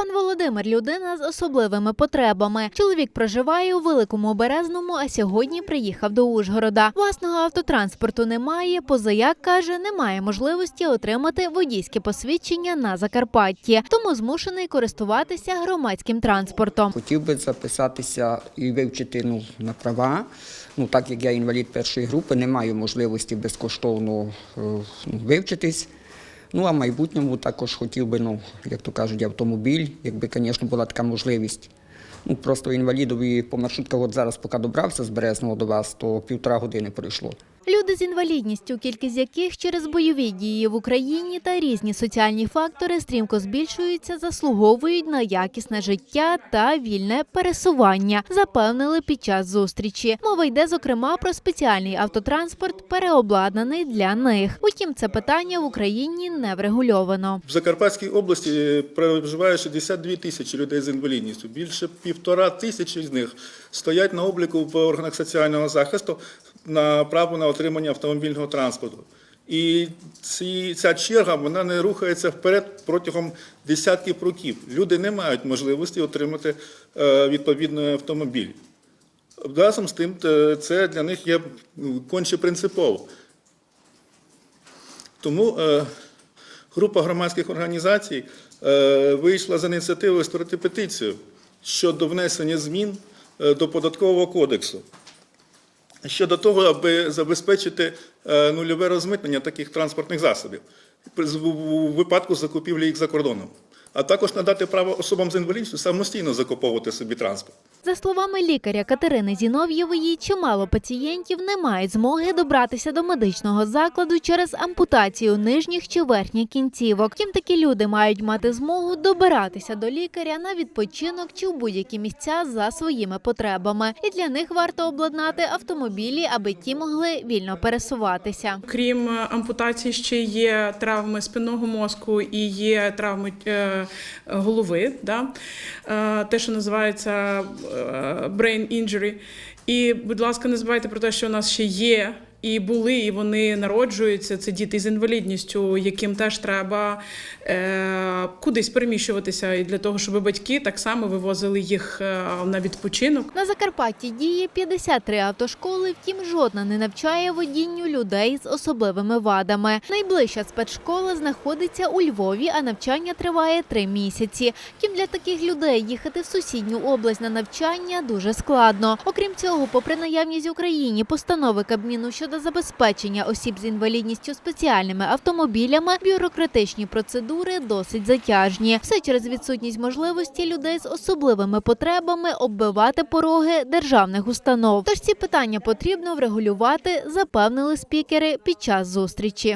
Пан Володимир людина з особливими потребами. Чоловік проживає у Великому Березному, а сьогодні приїхав до Ужгорода. Власного автотранспорту немає. Позаяк каже, немає можливості отримати водійське посвідчення на Закарпатті, тому змушений користуватися громадським транспортом. Хотів би записатися і вивчити ну, на права. Ну, так як я інвалід першої групи, не маю можливості безкоштовно е, ну, вивчитись. Ну, а в майбутньому також хотів би, ну, як то кажуть, автомобіль, якби, звісно, була така можливість. Ну, просто інвалідові по маршрутках, от зараз, поки добрався з Березного до вас, то півтора години пройшло. Люди з інвалідністю, кількість яких через бойові дії в Україні та різні соціальні фактори стрімко збільшуються, заслуговують на якісне життя та вільне пересування, запевнили під час зустрічі. Мова йде зокрема про спеціальний автотранспорт, переобладнаний для них. Утім, це питання в Україні не врегульовано. В Закарпатській області е, проживає 62 тисячі людей з інвалідністю. Більше півтора тисячі з них стоять на обліку в органах соціального захисту на право на отримання автомобільного транспорту. І ці, ця черга вона не рухається вперед протягом десятків років. Люди не мають можливості отримати е, відповідний автомобіль. Разом з тим, е, це для них є ну, конче принципово. Тому е, група громадських організацій вийшла з ініціативою створити петицію щодо внесення змін до податкового кодексу. Щодо того, аби забезпечити е, нульове розмитнення таких транспортних засобів у випадку закупівлі їх за кордоном, а також надати право особам з інвалідністю самостійно закуповувати собі транспорт. За словами лікаря Катерини Зінов'євої, чимало пацієнтів не мають змоги добратися до медичного закладу через ампутацію нижніх чи верхніх кінцівок. Втім, такі люди мають мати змогу добиратися до лікаря на відпочинок чи в будь-які місця за своїми потребами. І для них варто обладнати автомобілі, аби ті могли вільно пересуватися. Крім е, ампутації, ще є травми спинного мозку і є травми е, голови, да? е, те, що називається brain injury. І, будь ласка, не забувайте про те, що у нас ще є. І були, і вони народжуються. Це діти з інвалідністю, яким теж треба е, кудись переміщуватися, і для того, щоб батьки так само вивозили їх е, на відпочинок. На Закарпатті діє 53 автошколи, втім жодна не навчає водінню людей з особливими вадами. Найближча спецшкола знаходиться у Львові, а навчання триває три місяці. Втім, для таких людей їхати в сусідню область на навчання дуже складно. Окрім цього, попри наявність в Україні постанови Кабміну щодо забезпечення осіб з інвалідністю спеціальними автомобілями, бюрократичні процедури досить затяжні. Все через відсутність можливості людей з особливими потребами оббивати пороги державних установ. Тож ці питання потрібно врегулювати, запевнили спікери під час зустрічі.